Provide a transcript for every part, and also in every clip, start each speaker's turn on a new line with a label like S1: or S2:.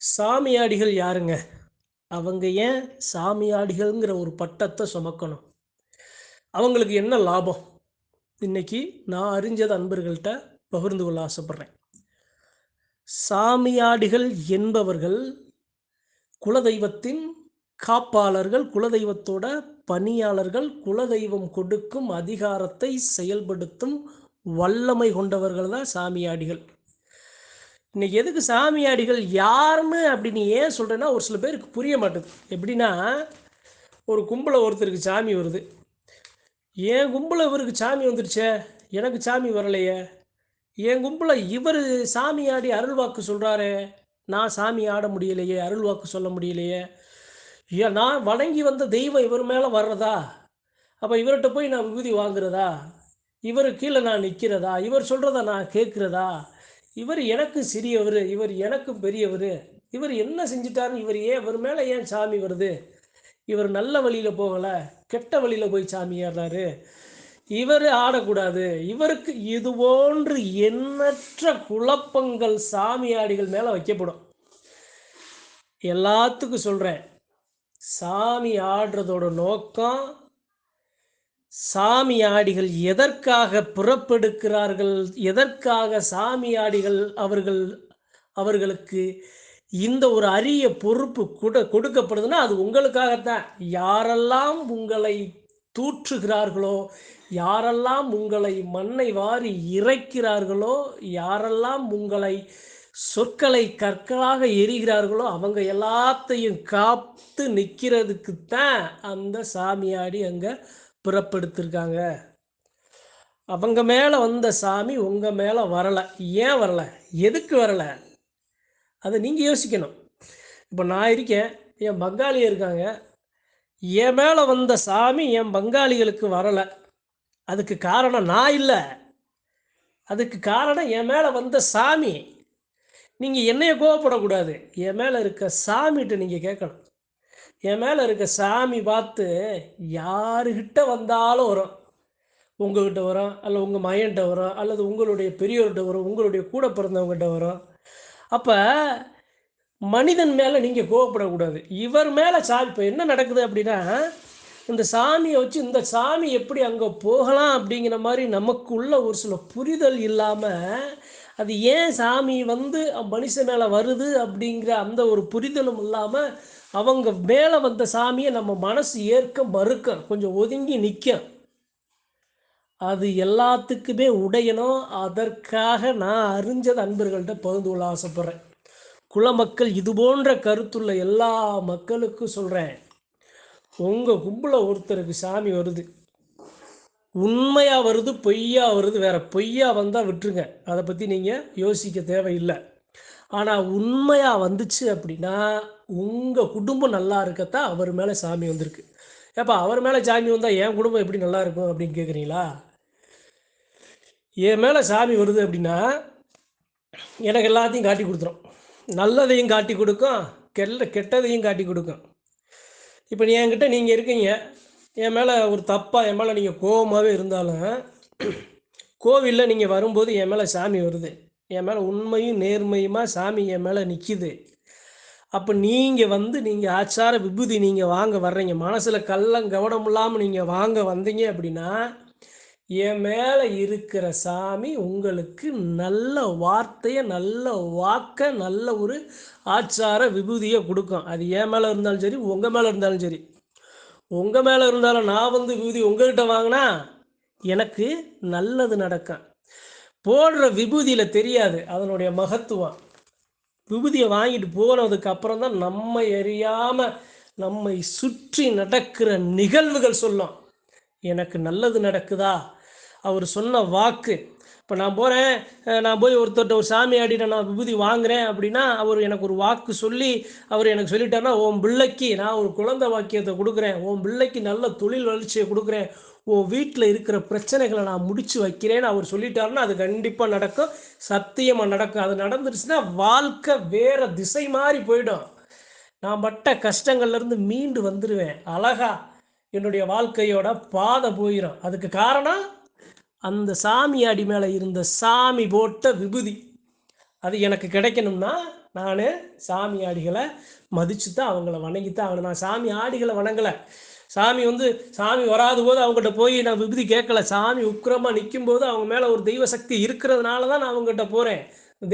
S1: சாமியாடிகள் யாருங்க? அவங்க ஏன் சாமியாடிகள்ங்கிற ஒரு பட்டத்தை சுமக்கணும்? அவங்களுக்கு என்ன லாபம்? இன்னைக்கு நான் அறிஞ்சது அன்பர்கள்ட்ட பகிர்ந்து கொள்ள ஆசைப்படுறேன். சாமியாடிகள் என்பவர்கள் குலதெய்வத்தின் காப்பாளர்கள் குலதெய்வத்தோட பணியாளர்கள் குலதெய்வம் கொடுக்கும் அதிகாரத்தை செயல்படுத்தும் வல்லமை கொண்டவர்கள் தான் சாமியாடிகள். இன்னைக்கு எதுக்கு சாமியாடிகள் யாருன்னு அப்படின்னு ஏன் சொல்கிறேன்னா ஒரு சில பேருக்கு புரிய மாட்டேது. எப்படின்னா ஒரு கும்பலை ஒருத்தருக்கு சாமி வருது. என் கும்பல இவருக்கு சாமி வந்துடுச்சே எனக்கு சாமி வரலையே. என் கும்பல இவர் சாமி ஆடி அருள்வாக்கு சொல்கிறாரே நான் சாமி ஆட முடியலையே அருள்வாக்கு சொல்ல முடியலையே. ஏன் நான் வணங்கி வந்த தெய்வம் இவர் மேலே வர்றதா? அப்போ இவர்கிட்ட போய் நான் விபூதி வாங்குறதா? இவர் கீழே நான் நிற்கிறதா இவர் சொல்கிறத நான் கேட்குறதா? இவர் எனக்கு சிறியவர் இவர் எனக்கு பெரியவர் இவர் என்ன செஞ்சிட்டாருன்னு இவர் ஏன் இவர் மேலே ஏன் சாமி வருது? இவர் நல்ல வழியில் போகலை கெட்ட வழியில் போய் சாமி ஏறுறாரு. இவர் ஆடக்கூடாது. இவருக்கு இது போன்று எண்ணற்ற குழப்பங்கள் சாமியாடிகள் மேலே வைக்கப்படும். எல்லாத்துக்கும் சொல்கிறேன் சாமி ஆடுறதோட நோக்கம் சாமியாடிகள் எதற்காக புறப்பெடுக்கிறார்கள்? எதற்காக சாமியாடிகள் அவர்கள் அவர்களுக்கு இந்த ஒரு அரிய பொறுப்பு கொடு கொடுக்கப்படுதுன்னா அது உங்களுக்காகத்தான். யாரெல்லாம் உங்களை தூற்றுகிறார்களோ யாரெல்லாம் உங்களை மண்ணை வாரி இறைக்கிறார்களோ யாரெல்லாம் உங்களை சொற்களை கற்களாக எரிகிறார்களோ அவங்க எல்லாத்தையும் காத்து நிற்கிறதுக்குத்தான் அந்த சாமியாடி அங்கே பிறப்பெடுத்திருக்காங்க. அவங்க மேலே வந்த சாமி உங்கள் மேலே வரலை. ஏன் வரலை? எதுக்கு வரலை? அதை நீங்கள் யோசிக்கணும். இப்போ நான் இருக்கேன் என் பங்காளி இருக்காங்க. என் மேலே வந்த சாமி என் பங்காளிகளுக்கு வரலை. அதுக்கு காரணம் நான் இல்லை. அதுக்கு காரணம் என் மேலே வந்த சாமி. நீங்கள் என்னைய கோவப்படக்கூடாது. என் மேலே இருக்க சாமிகிட்ட நீங்கள் கேட்கணும். என் மேலே இருக்க சாமி பார்த்து யாருக்கிட்ட வந்தாலும் வரும். உங்கள்கிட்ட வரும் அல்ல உங்கள் மயன்கிட்ட வரும் அல்லது உங்களுடைய பெரியோர்கிட்ட வரும் உங்களுடைய கூட பிறந்தவங்ககிட்ட வரும். அப்போ மனிதன் மேலே நீங்கள் கோவப்படக்கூடாது. இவர் மேலே சாமி இப்போ என்ன நடக்குது அப்படின்னா இந்த சாமியை வச்சு இந்த சாமி எப்படி அங்கே போகலாம் அப்படிங்கிற மாதிரி நமக்குள்ள ஒரு சில புரிதல் இல்லாமல் அது ஏன் சாமி வந்து மனுஷன் மேலே வருது அப்படிங்கிற அந்த ஒரு புரிதலும் இல்லாமல் அவங்க மேலே வந்த சாமியை நம்ம மனசு ஏற்க மறுக்க கொஞ்சம் ஒதுங்கி நிற்கும் அது எல்லாத்துக்குமே உடையணும். அதற்காக நான் அறிஞ்சது அன்பர்கள்ட்ட பகிர்ந்து கொள்ள ஆசைப்பட்றேன். குலமக்கள் இது போன்ற கருத்துள்ள எல்லா மக்களுக்கும் சொல்கிறேன் உங்கள் கும்பலில் ஒருத்தருக்கு சாமி வருது. உண்மையாக வருது பொய்யா வருது வேறு பொய்யா வந்தால் விட்டுருங்க. அதை பற்றி நீங்கள் யோசிக்க தேவையில்லை. ஆனால் உண்மையாக வந்துச்சு அப்படின்னா உங்கள் குடும்பம் நல்லா இருக்கத்தான் அவர் மேலே சாமி வந்திருக்கு. ஏப்பா அவர் மேலே சாமி வந்தால் என் குடும்பம் எப்படி நல்லா இருக்கும் அப்படின்னு கேட்குறீங்களா என் மேலே சாமி வருது அப்படின்னா எனக்கு எல்லாத்தையும் காட்டி கொடுத்துரும். நல்லதையும் காட்டி கொடுக்கும் கெல்ல கெட்டதையும் காட்டி கொடுக்கும். இப்போ நீ என்கிட்ட நீங்கள் இருக்கீங்க என் மேலே ஒரு தப்பாக என் மேலே நீங்கள் கோபமாகவே இருந்தாலும் கோவிலில் நீங்கள் வரும்போது என் மேலே சாமி வருது. என் மேலே உண்மையும் நேர்மையுமா? சாமி என் மேலே நிற்கிது அப்போ நீங்கள் வந்து நீங்கள் ஆச்சார விபூதி நீங்கள் வாங்க வர்றீங்க. மனசில் கள்ளம் கவனம் இல்லாமல் நீங்கள் வாங்க வந்தீங்க அப்படின்னா என் மேலே இருக்கிற சாமி உங்களுக்கு நல்ல வார்த்தையை நல்ல வாக்க நல்ல ஒரு ஆச்சார விபூதியை கொடுக்கும். அது என் மேலே இருந்தாலும் சரி உங்கள் மேலே இருந்தாலும் சரி. உங்கள் மேலே இருந்தாலும் நான் வந்து விபூதி உங்கள்கிட்ட வாங்கினா எனக்கு நல்லது நடக்கும். போடுற விபூதியில் தெரியாது அதனுடைய மகத்துவம். விபூதியை வாங்கிட்டு போனதுக்கு அப்புறம் தான் நம்ம எறியாமல் நம்மை சுற்றி நடக்கிற நிகழ்வுகள் சொல்லும். எனக்கு நல்லது நடக்குதா? அவர் சொன்ன வாக்கு. இப்போ நான் போகிறேன் நான் போய் ஒருத்தர்கிட்ட ஒரு சாமி ஆடிட்ட நான் விபூதி வாங்குறேன் அப்படின்னா அவர் எனக்கு ஒரு வாக்கு சொல்லி அவர் எனக்கு சொல்லிட்டாருன்னா உன் பிள்ளைக்கு நான் ஒரு குழந்தை வாக்கியத்தை கொடுக்குறேன் உன் பிள்ளைக்கு நல்ல தொழில் வளர்ச்சியை கொடுக்குறேன் உன் வீட்டில் இருக்கிற பிரச்சனைகளை நான் முடிச்சு வைக்கிறேன்னு அவர் சொல்லிட்டாருன்னா அது கண்டிப்பாக நடக்கும். சத்தியமாக நடக்கும். அது நடந்துருச்சுன்னா வாழ்க்கை வேற திசை மாறி போயிடும். நான் பட்ட கஷ்டங்கள்லேருந்து மீண்டு வந்துடுவேன் அழகா என்னுடைய வாழ்க்கையோட பாதை போயிடும் அதுக்கு காரணம் அந்த சாமி அடி மேலே இருந்த சாமி போட்ட விபூதி. அது எனக்கு கிடைக்கணும்னா நான் சாமி ஆடிகளை மதித்து தான் அவங்கள வணங்கி தான் அவங்கள நான் சாமி ஆடிகளை வணங்கலை. சாமி வந்து சாமி வராத போது அவங்ககிட்ட போய் நான் விபதி கேட்கல. சாமி உக்கிரமாக நிற்கும் போது அவங்க மேலே ஒரு தெய்வ சக்தி இருக்கிறதுனால தான் நான் அவங்ககிட்ட போகிறேன்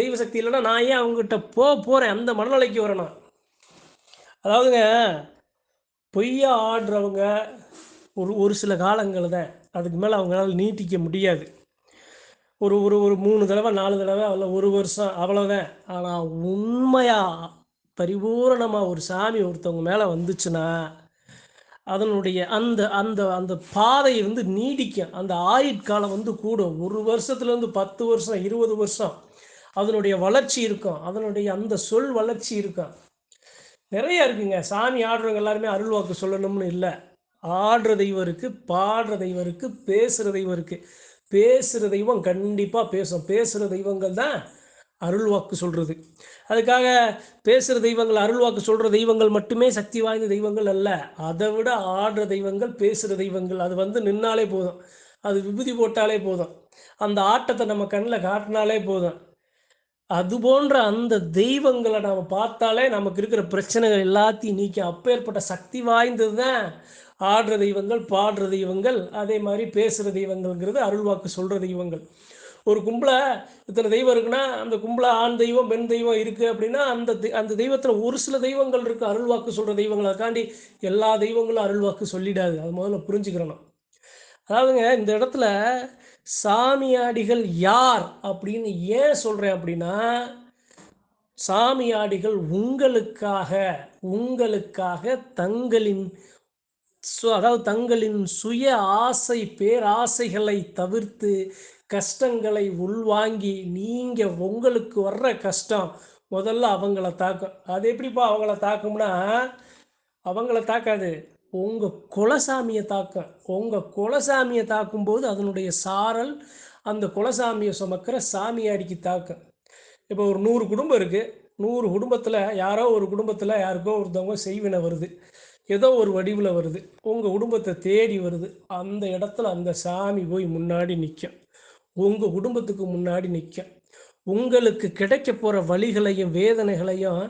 S1: தெய்வ சக்தி இல்லைன்னா நான் ஏன் அவங்ககிட்ட போக போகிறேன் அந்த மனநிலைக்கு வரணும். அதாவதுங்க பொய்யா ஆடுறவங்க ஒரு ஒரு சில காலங்கள் தான். அதுக்கு மேலே அவங்களால நீட்டிக்க முடியாது. ஒரு ஒரு ஒரு மூணு தடவை நாலு தடவை அவ்வளோ ஒரு வருஷம் அவ்வளோதான் ஆனால் உண்மையாக பரிபூரணமாக ஒரு சாமி ஒருத்தவங்க மேலே வந்துச்சுன்னா அதனுடைய அந்த அந்த அந்த பாதை வந்து நீடிக்கும் அந்த ஆயுட்காலம் வந்து கூடும். ஒரு வருஷத்துலேருந்து பத்து வருஷம் இருபது வருஷம் அதனுடைய வளர்ச்சி இருக்கும். அதனுடைய அந்த சொல் வளர்ச்சி இருக்கும். நிறைய இருக்குங்க. சாமி ஆடுறவங்க எல்லாருமே அருள்வாக்கு சொல்லணும்னு இல்லை. ஆடுற தெய்வம் இருக்குது பாடுற தெய்வம் இருக்குது பேசுகிற தெய்வம் இருக்குது பேசுகிற தெய்வம் கண்டிப்பாக பேசும். பேசுகிற தெய்வங்கள் தான் அருள்வாக்கு சொல்கிறது அதுக்காக பேசுகிற தெய்வங்கள் அருள்வாக்கு சொல்கிற தெய்வங்கள் மட்டுமே சக்தி வாய்ந்த தெய்வங்கள் அல்ல. அதை விட ஆடுற தெய்வங்கள் பேசுகிற தெய்வங்கள் அது வந்து நின்னாலே போதும். அது விபூதி போட்டாலே போதும். அந்த ஆட்டத்தை நம்ம கண்ணில் காட்டினாலே போதும். அது போன்ற அந்த தெய்வங்களை நாம் பார்த்தாலே நமக்கு இருக்கிற பிரச்சனைகள் எல்லாத்தையும் நீக்கி அப்பேற்பட்ட சக்தி வாய்ந்தது தான் ஆடுற தெய்வங்கள் பாடுற தெய்வங்கள் அதே மாதிரி பேசுகிற தெய்வங்கள்ங்கிறது அருள்வாக்கு சொல்கிற தெய்வங்கள். ஒரு கும்பலை இத்தனை தெய்வம் இருக்குன்னா அந்த கும்பலை ஆண் தெய்வம் பெண் தெய்வம் இருக்குது அப்படின்னா அந்த தெ- அந்த தெய்வத்தில் ஒரு சில தெய்வங்கள் இருக்குது அருள்வாக்கு சொல்கிற தெய்வங்கள் அதுக்காண்டி எல்லா தெய்வங்களும் அருள்வாக்கு சொல்லிடாது. அது முதல்ல புரிஞ்சுக்கிறணும். அதாவதுங்க இந்த இடத்துல சாமியாடிகள் யார் அப்படின்னு ஏன் சொல்கிறேன் அப்படின்னா சாமியாடிகள் உங்களுக்காக உங்களுக்காக தங்களின் அதாவது தங்களின் சுய ஆசை பேராசைகளை தவிர்த்து கஷ்டங்களை உள்வாங்கி நீங்கள் உங்களுக்கு வர்ற கஷ்டம் முதல்ல அவங்கள தாக்கும். அது எப்படிப்பா அவங்கள தாக்கும்னா அவங்கள தாக்காது. உங்கள் குலசாமியை தாக்கும். உங்கள் குலசாமியை தாக்கும்போது அதனுடைய சாரல் அந்த குலசாமியை சுமக்கிற சாமியாடிக்கு தாக்கும். இப்போ ஒரு நூறு குடும்பம் இருக்குது நூறு குடும்பத்தில் யாரோ ஒரு குடும்பத்தில் யாருக்கோ ஒருத்தவங்க செய்வினை வருது. ஏதோ ஒரு வடிவில் வருது. உங்கள் குடும்பத்தை தேடி வருது. அந்த இடத்துல அந்த சாமி போய் முன்னாடி நிற்கும் உங்கள் குடும்பத்துக்கு முன்னாடி நிற்கும் உங்களுக்கு கிடைக்க போகிற வழிகளையும் வேதனைகளையும்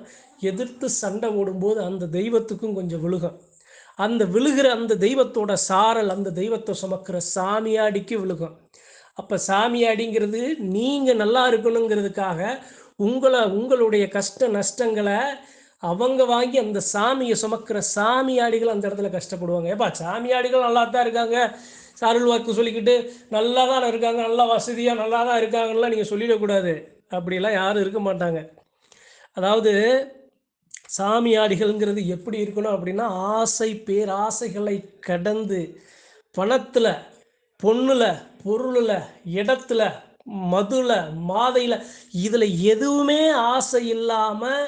S1: எதிர்த்து சண்டை போடும்போது அந்த தெய்வத்துக்கும் கொஞ்சம் விழுகும். அந்த விழுகிற அந்த தெய்வத்தோட சாரல் அந்த தெய்வத்தை சுமக்கிற சாமியாடிக்கு விழுகும். அப்போ சாமியாடிங்கிறது நீங்கள் நல்லா இருக்கணுங்கிறதுக்காக உங்களை உங்களுடைய கஷ்ட நஷ்டங்களை அவங்க வாங்கி அந்த சாமியை சுமக்கிற சாமியாடிகள் அந்த இடத்துல கஷ்டப்படுவாங்க. ஏப்பா சாமியாடிகள் நல்லா தான் இருக்காங்க. சாருள் வாக்கு சொல்லிக்கிட்டு நல்லா தான் இருக்காங்க. நல்லா வசதியாக நல்லா தான் இருக்காங்கலாம் நீங்கள் சொல்லிடக்கூடாது. அப்படிலாம் யாரும் இருக்க மாட்டாங்க. அதாவது சாமியாடிகள்ங்கிறது எப்படி இருக்கணும் அப்படின்னா ஆசை பேராசைகளை கடந்து பணத்தில் பொண்ணில் பொருளில் இடத்துல மதுல மாதையில் இதில் எதுவுமே ஆசை இல்லாமல்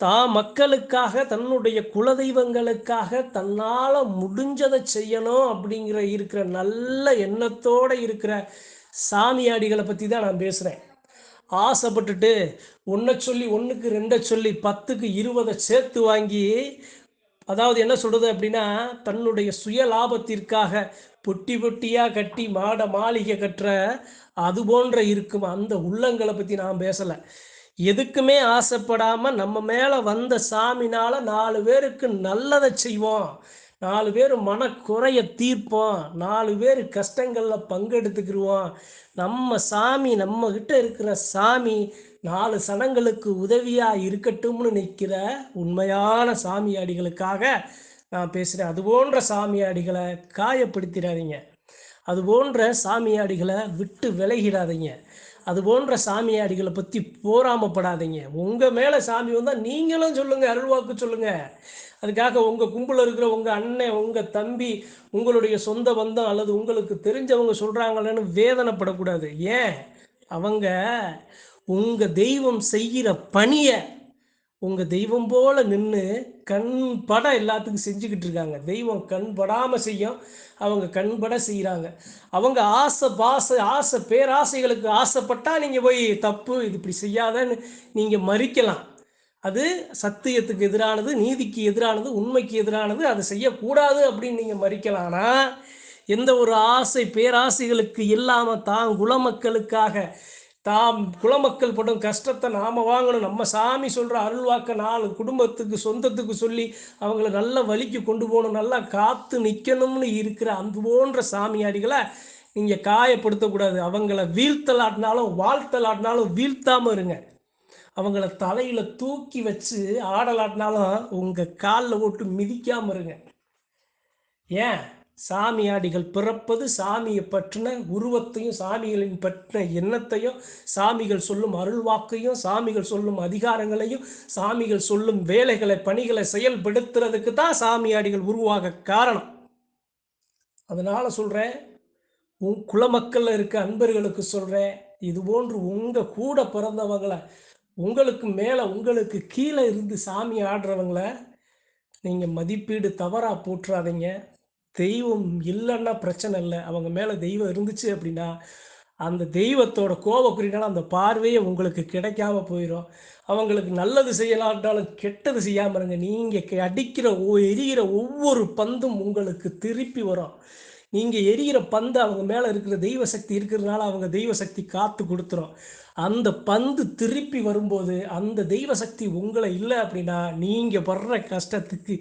S1: தா மக்களுக்காக தன்னுடைய குலதெய்வங்களுக்காக தன்னால் முடிஞ்சதை செய்யணும் அப்படிங்கிற இருக்கிற நல்ல எண்ணத்தோடு இருக்கிற சாமியாடிகளை பற்றி தான் நான் பேசுகிறேன் ஆசைப்பட்டுட்டு ஒன்றை சொல்லி ஒன்றுக்கு ரெண்டை சொல்லி பத்துக்கு இருபதை சேர்த்து வாங்கி அதாவது என்ன சொல்கிறது அப்படின்னா தன்னுடைய சுய லாபத்திற்காக பொட்டி பொட்டியாக கட்டி மாட மாளிகை கட்டுற அது போன்ற இருக்கும் அந்த உள்ளங்களை பற்றி நான் பேசலை. எதுக்குமே ஆசைப்படாமல் நம்ம மேலே வந்த சாமினால நாலு பேருக்கு நல்லதை செய்வோம். நாலு பேர் மனக்குறைய தீர்ப்போம். நாலு பேர் கஷ்டங்களில் பங்கெடுத்துக்கிடுவோம் நம்ம சாமி நம்ம கிட்ட இருக்கிற சாமி நாலு சனங்களுக்கு உதவியாக இருக்கட்டும்னு நிற்கிற உண்மையான சாமியாடிகளுக்காக நான் பேசுகிறேன் அது போன்ற சாமியாடிகளை காயப்படுத்திடாதீங்க. அது போன்ற சாமியாடிகளை விட்டு விலகிடாதீங்க. அது போன்ற சாமியாடிகளை பற்றி போராமப்படாதீங்க. உங்கள் மேலே சாமி வந்தால் நீங்களும் சொல்லுங்கள் அருள்வாக்கு சொல்லுங்கள் அதுக்காக உங்கள் கும்பலில் இருக்கிற உங்கள் அண்ணன் உங்கள் தம்பி உங்களுடைய சொந்த பந்தம் அல்லது உங்களுக்கு தெரிஞ்சவங்க சொல்கிறாங்களேன்னு வேதனைப்படக்கூடாது. ஏன்? அவங்க உங்கள் தெய்வம் செய்கிற பணியை உங்கள் தெய்வம் போல நின்று கண் பட எல்லாத்துக்கும் செஞ்சுக்கிட்டு இருக்காங்க. தெய்வம் கண் செய்யும் அவங்க கண் பட செய்கிறாங்க அவங்க ஆசை பாசை ஆசை பேராசைகளுக்கு ஆசைப்பட்டா நீங்கள் போய் தப்பு இது இப்படி செய்யாதன்னு நீங்கள் மறிக்கலாம். அது சத்தியத்துக்கு எதிரானது நீதிக்கு எதிரானது உண்மைக்கு எதிரானது அதை செய்யக்கூடாது அப்படின்னு நீங்கள் மறிக்கலாம். ஆனால் எந்த ஒரு ஆசை பேராசைகளுக்கு இல்லாமல் தான் குலமக்களுக்காக தாம் குலமக்கள் படும் கஷ்டத்தை நாம் வாங்கணும். நம்ம சாமி சொல்கிற அருள்வாக்க நாலு குடும்பத்துக்கு சொந்தத்துக்கு சொல்லி அவங்கள நல்ல வழிக்கு கொண்டு போகணும். நல்லா காத்து நிற்கணும்னு இருக்கிற அந்த போன்ற சாமியாடிகளை நீங்கள் காயப்படுத்தக்கூடாது. அவங்கள வீழ்த்தலாட்டினாலும் வாழ்த்தலாட்டினாலும் வீழ்த்தாமல் இருங்க. அவங்கள தலையில் தூக்கி வச்சு ஆடலாட்டினாலும் உங்கள் காலில் ஓட்டு மிதிக்காமல் இருங்க. ஏன்? சாமியாடிகள் பிறப்பது சாமியை பற்றின உருவத்தையும் சாமிகளின் பற்றின எண்ணத்தையும் சாமிகள் சொல்லும் அருள்வாக்கையும் சாமிகள் சொல்லும் அதிகாரங்களையும் சாமிகள் சொல்லும் வேலைகளை பணிகளை செயல்படுத்துறதுக்கு தான் சாமியாடிகள் உருவாக காரணம். அதனால சொல்கிறேன் உன் குலமக்களில் இருக்க அன்பர்களுக்கு சொல்கிறேன் இது போன்று உங்கள் கூட பிறந்தவங்களை உங்களுக்கு மேலே உங்களுக்கு கீழே இருந்து சாமி ஆடுறவங்கள நீங்கள் மதிப்பீடு தவறாக போட்டுறாதீங்க தெய்வம் இல்லைன்னா பிரச்சனை இல்லை. அவங்க மேலே தெய்வம் இருந்துச்சு அப்படின்னா அந்த தெய்வத்தோட கோபக்குறினால அந்த பார்வையே உங்களுக்கு கிடைக்காம போயிடும் அவங்களுக்கு நல்லது செய்யலாட்டாலும் கெட்டது செய்யாமல் இருங்க. நீங்கள் அடிக்கிற எரிகிற ஒவ்வொரு பந்தும் உங்களுக்கு திருப்பி வரும். நீங்கள் எரிகிற பந்து அவங்க மேலே இருக்கிற தெய்வ சக்தி இருக்கிறதுனால அவங்க தெய்வ சக்தி காத்து கொடுத்துரும். அந்த பந்து திருப்பி வரும்போது அந்த தெய்வ சக்தி உங்களை இல்லை அப்படின்னா நீங்கள் படுற கஷ்டத்துக்கு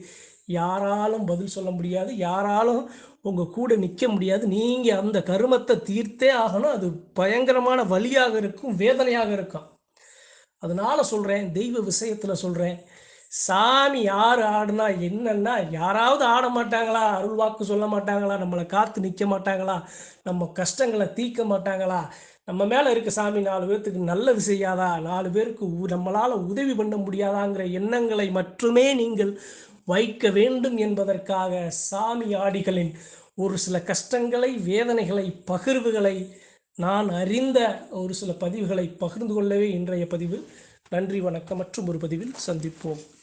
S1: யாராலும் பதில் சொல்ல முடியாது யாராலும் உங்கள் கூட நிற்க முடியாது. நீங்கள் அந்த கருமத்தை தீர்த்தே ஆகணும். அது பயங்கரமான வழியாக இருக்கும் வேதனையாக இருக்கும். அதனால் சொல்கிறேன் தெய்வ விஷயத்தில் சொல்கிறேன் சாமி யார் ஆடுனா என்னன்னா யாராவது ஆட மாட்டாங்களா? அருள்வாக்கு சொல்ல மாட்டாங்களா? நம்மளை காத்து நிற்க மாட்டாங்களா? நம்ம கஷ்டங்களை தீர்க்க மாட்டாங்களா? நம்ம மேலே இருக்க சாமி நாலு பேர்த்துக்கு நல்லது செய்யாதா? நாலு பேருக்கு நம்மளால் உதவி பண்ண முடியாதாங்கிற எண்ணங்களை மட்டுமே நீங்கள் வைக்க வேண்டும் என்பதற்காக சாமி ஆடிகளின் ஒரு சில கஷ்டங்களை வேதனைகளை பகிர்வுகளை நான் அறிந்த ஒரு சில பதிவுகளை பகிர்ந்து கொள்ளவே இன்றைய பதிவு. நன்றி வணக்கம் மற்றும் ஒரு பதிவில் சந்திப்போம்.